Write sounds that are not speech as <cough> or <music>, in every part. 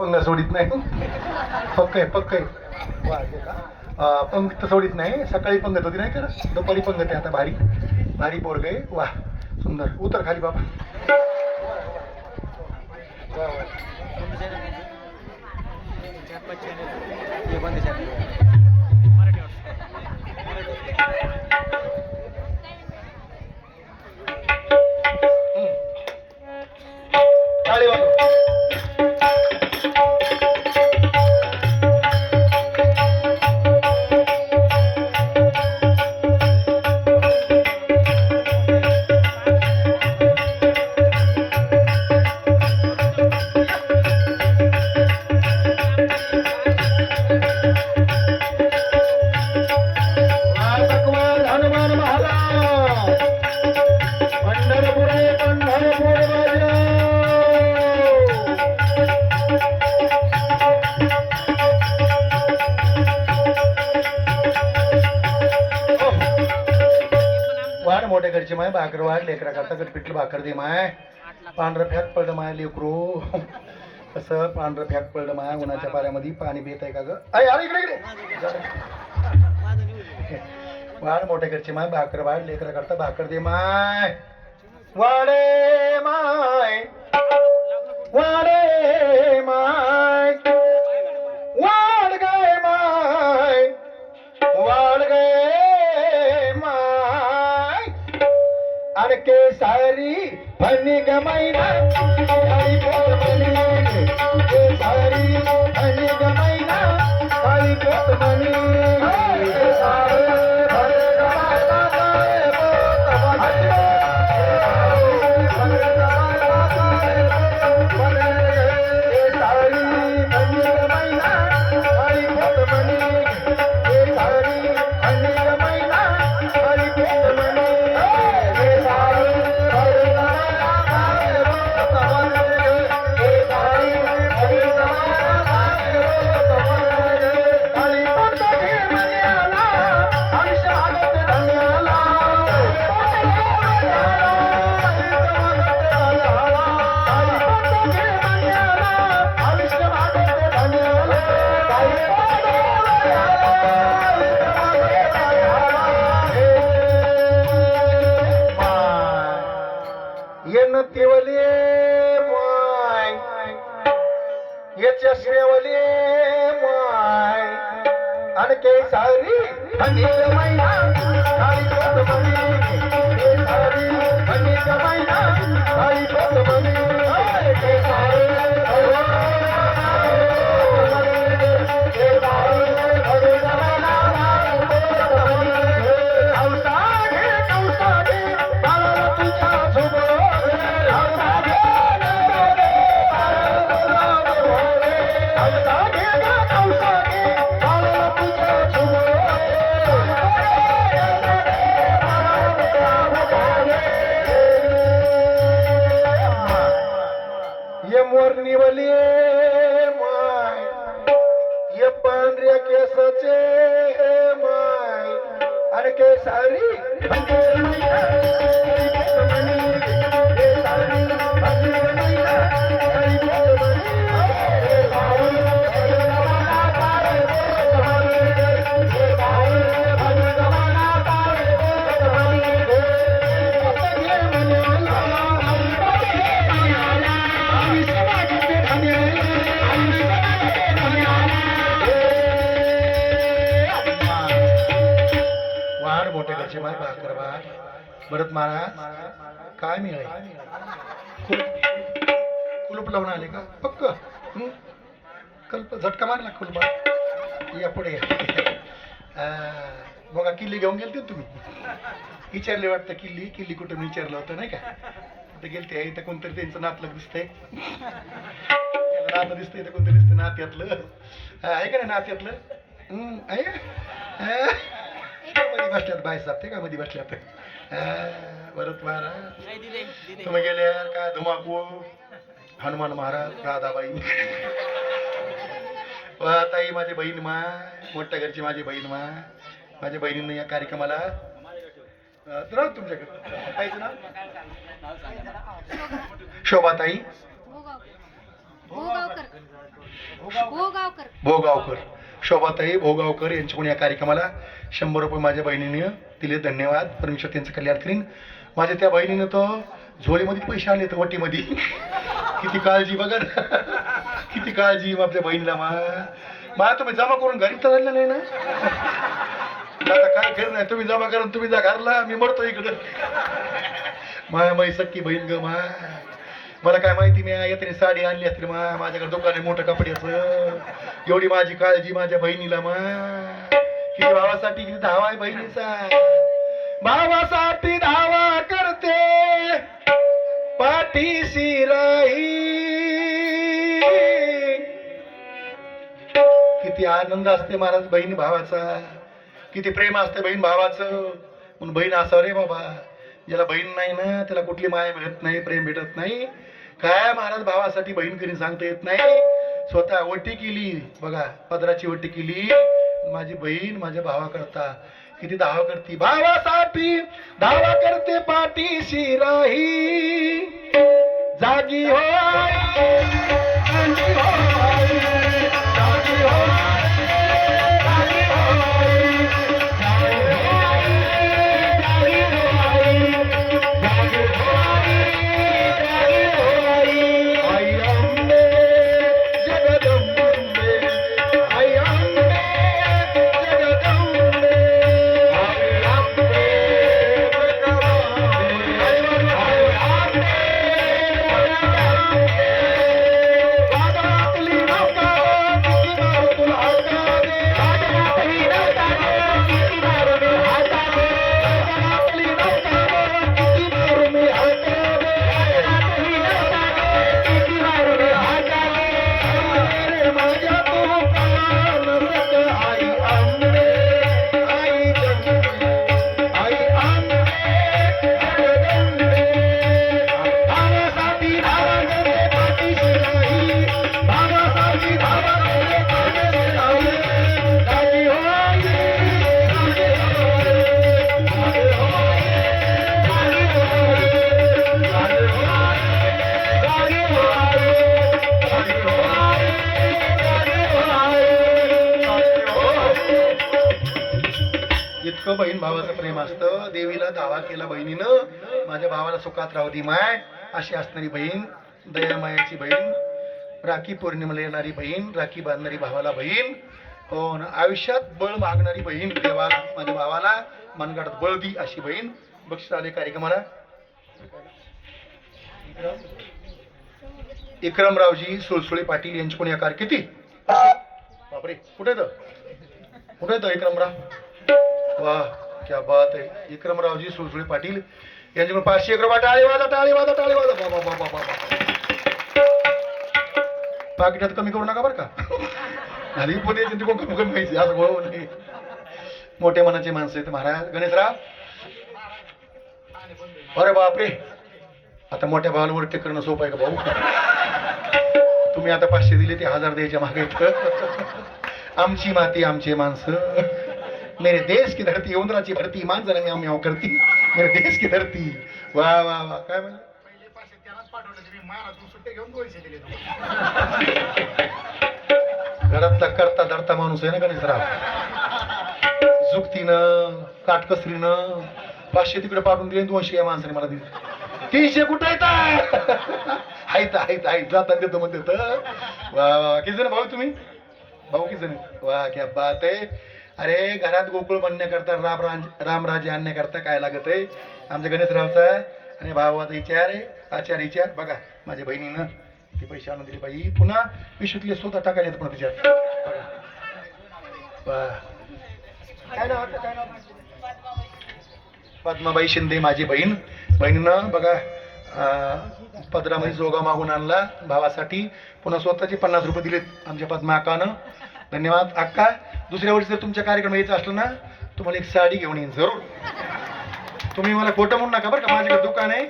पंग सोडित नाही पक्क आहे पक्क आहे वा, पंग तर पंगत सोडित नाही सकाळी पंगत होती नाही तर दुपारी पंगत आहे आता भारी भारी पोरग आहे वा सुंदर उतर खाली बाबा वा, वा. वाढ मोठ्या घरची माय भाकर वाढ लेकरा करता गट पिठलं भाकर दे माय. पांढरं फॅक पडलं माय लेकरू. असं पांढरं फॅक पडलं माय उन्हाच्या पाऱ्यामध्ये पाणी पित आहे का ग? अय, अरे इकडे इकडे. वाढ मोठ्या घरची माय भाकर वाढ लेकरा करता भाकर दे माय. वाडे माय. वाडे माय. अडके सारी फनी गमाईना काळी पोत मनी. सारी फनी गमाईना काळी पोत बनी याच्या श्रेवले माय. के सारी अनेक महिना सारी पोत मनी. हे सारी अनेक महिना सारी पोत मनी हे सारी भरत महाराज काय मिळाले? कुलूप लावून आले का? पक्क. कल्प झटका मारला कुलूप. या पुढे या. बघा किल्ली घेऊन गेलते तुम्ही. विचारले वाटतं किल्ली किल्ली कुठं विचारलं होतं नाही का? ते गेलते इथं कोणतरी त्यांचं नातलं दिसतंय. त्याला नातं दिसतंय इथं कोणतरी दिसतं नात्यातलं. आहे का नाही नात्यातलं? आहे? मध्ये बसल्यात बाय साहेब ते का मध्ये बसल्यात? भरत महाराज. तुम्ही गेले काय धुमाकू? हनुमान महाराज राधाबाई. वा ताई माझी बहीण माय मोठ्या घरची माझी बहीण माय. माझ्या बहिणीनं या कार्यक्रमाला अं, तर राहू तुमच्याकडे. ताईचं नाव? शोभाताई. भोगावकर. भोगावकर. भोगावकर. भोगावकर. शोभाताई भोगावकर यांच्याकडून या कार्यक्रमाला शंभर रुपये माझ्या बहिणीने दिले धन्यवाद. परमेश्वर त्यांचं कल्याण करीन. माझ्या त्या बहिणीनं तर झोळीमध्ये पैसे आले तर वटीमध्ये. किती काळजी बघा किती काळजी मग आपल्या बहिणीला मा. मा तुम्ही जमा करून घरी तर झालेलं नाही ना? आता काय खरं नाही तुम्ही जमा करून तुम्ही जा घरला. मी मरतो इकडं. माया माई सक्की बहीण ग मा. मला काय माहिती मी येताना साडी आणली असती मा माझ्याकडे दुकान मोठं कपड्याचं एवढी माझी काळजी माझ्या बहिणीला मा. किती भावासाठी किती धावा आहे बहिणीचा. भावासाठी धावा करते पाठीशी राही. किती आनंद असते महाराज बहीण भावाचा. किती प्रेम असते बहीण भावाचं. म्हणून बहीण असावं रे बाबा. ज्याला बहीण नाही ना त्याला कुठली माया मिळत नाही प्रेम भेटत नाही. काय महाराज भावासाठी बहीण कधी सांगता येत नाही. स्वतः वटी केली. बघा पदराची वटी केली. माझी बहीण माझ्या भावाकरता किती धावा करते. भावासाठी धावा करते पाठीशी राही. जागी हो आई, जागी हो आई, जागी हो इतकं बहीण भावाचं प्रेम असतं. देवीला दावा केला बहिणीनं माझ्या भावाला सुखात राहू दे माय अशी असणारी बहीण दयामायाची बहीण राखी पौर्णिमेला येणारी बहीण राखी बांधणारी भावाला बहीण हो ना आयुष्यात बळ मागणारी बहीण देवाला माझ्या भावाला मनगडात बळ दी अशी बहीण. बक्षीस आले कार्यक्रमाला. इक्रमरावजी सुळसुळे पाटील यांची या कार किती? बापरे कुठे तर कुठे तर इक्रमराव? वा क्या बात आहे विक्रमरावजी सुळसुळे पाटील यांच्याकडून पाचशे एकर टाळी वाजा टाळी वाजा टाळी वाजा बाबा बाबा बाबा पाकिटात कमी करू नका बरं का. आणि पुणे कोण कमी कमी व्हायची असं गोळ नाही मोठ्या मनाचे माणसं आहेत महाराज. गणेशराव. अरे बापरे. आता मोठ्या भावाला वरती करणं सोपं आहे का भाऊ? तुम्ही आता पाचशे दिले ते हजार द्यायच्या मागे आमची माती आमचे माणसं. मेरे देश की धरती उंदराची भरती मांजर म्याव म्याव करती. मेरे देश की धरती. वा वा वा. काय म्हणलं? घरातला करता धरता माणूस आहे ना गणेशराव? जुक्तीनं काटकसरीनं पाचशे तिकडे पाठवून दिले दोनशे या माणसाने मला दिले. तीनशे कुठे येतात हायत हायत हायत जाता देतो म्हणते तर. वा वा वा. किती जण भाऊ तुम्ही? भाऊ किती जण वा क्या बात आहे. अरे घरात गोकुळ बनण्याकरता राम राज रामराज्य आणण्याकरता काय लागत आहे आमच्या गणेशरावचा आणि भावाचा विचार आहे आचार विचार. बघा माझ्या बहिणीनं ती पैसे आणून दिली बाई. पुन्हा पिशवीतले स्वतः टाकायला येत पुन्हा तिच्यात काय नाव काय नाव? पद्माबाई शिंदे माझी बहीण. बहिणीनं बघा पदरामध्ये जोगा मागून आणला भावासाठी. पुन्हा स्वतःचे पन्नास रुपये दिलेत आमच्या पद्मा धन्यवाद अक्का. दुसऱ्या वर्षी जर तुमच्या कार्यक्रम यायचं असलं ना तुम्हाला एक साडी घेऊन येईन जरूर. तुम्ही मला खोटं म्हणू नका बरं का माझ्याकडे दुकान आहे.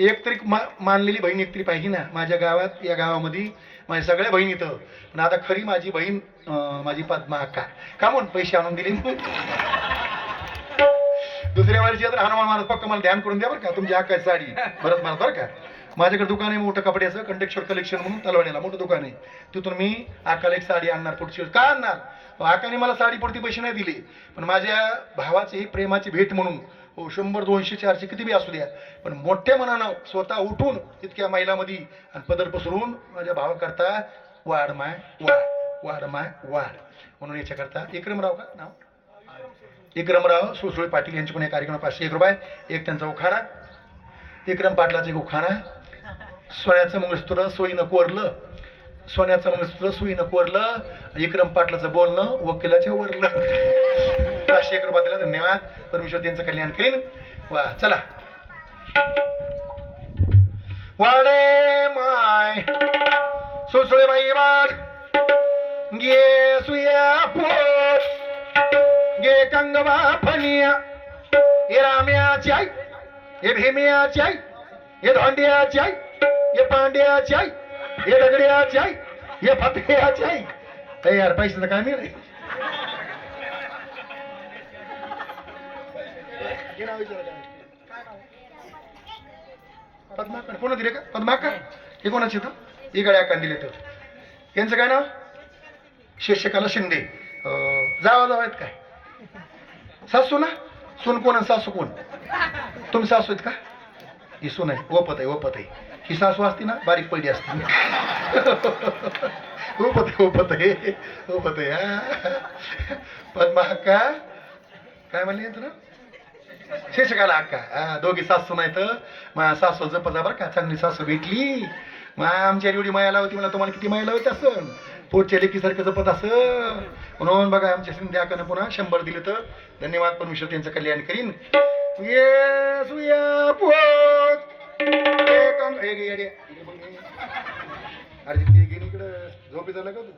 एक तरी मा मानलेली बहीण एक तरी पाहिजे ना माझ्या गावात या गावामध्ये माझ्या सगळ्या बहीण इथं. पण आता खरी माझी बहीण माझी पद्मा अक्का. का म्हणून पैसे आणून दिले. दुसऱ्या वर्षी तर हनुमान महाराज फक्त मला ध्यान करून द्या बरं का तुमची अक्का साडी. परत मला बरं का. माझ्याकडे दुकान आहे मोठं कपड्याचं कंटेक्चर कलेक्शन म्हणून तलवाण्याला मोठं दुकान आहे. तिथून मी आकाला एक साडी आणणार पुढची का आणणार? आकाने मला साडी पुढती पैसे नाही दिले. पण माझ्या भावाची प्रेमाची भेट म्हणून हो शंभर दोनशे चारशे किती बी असू द्या. पण मोठ्या मनानं स्वतः उठून इतक्या महिलामध्ये आणि पदर पसरून माझ्या भावाकरता वाढ माय वाढ वाढ माय वाढ. म्हणून याच्याकरता विक्रमराव का? नाव? विक्रमराव सुळसुळे पाटील यांचे पण एक कार्यक्रम पाचशे एक रुपये. एक त्यांचा उखाणा. विक्रम पाटलाचे एक उखाणा. सोन्याचं मंगळसूत्र सोयीनं कोरलं. सोन्याचं मंगळसूत्र सोयीनं कोरलं. विक्रम पाटलाचं बोलणं वकिलाच्या वरलं. <laughs> राष्ट्रीय एक धन्यवाद. परमेश्वर त्यांचं कल्याण करीन. वा चला. वाडे माय. सुसुळे बाई वाड. गे सुया पोट. गे कंगवा फनिया हे राम्याची आई. हे भीम्याची आई. हे धोंडियाची आई. हे पांड्याची आई हे दगड्याची आई हे फतेयाची आई ए यार पैशाचं काय मिळेल पद्माकर कोण दिले का? पद्माकर हे कोणाचे तर हे गड्या कान दिले तर यांचं काय नाव? शिक्षकाला शिंदे. अं, जावा जावा आहेत काय? सासू ना? सून कोण आणि सासू कोण? तुम्ही सासू आहेत का? ही सून ओपत आहे ओपत आहे. ही सासू असती ना बारीक पडली असती. <laughs> ओपत आहे ओपत आहे ओपत आहे. पण मग अक्का काय म्हणले तर शिक्षकाला अक्का. हा, दोघी सासू नाही तर मग सासू जपचा बरं का चांगली सासू भेटली. मग आमच्या एवढी माया लावती मला तुम्हाला किती माया लावत असं पोटच्या लेकीसारखं जपत असं म्हणून बघा आमच्या सिंध्याकानं पुन्हा शंभर दिले तर धन्यवाद परमेश्वर त्यांचं कल्याण करीन. ये सुया हे अरे ते घे इकडं. तू?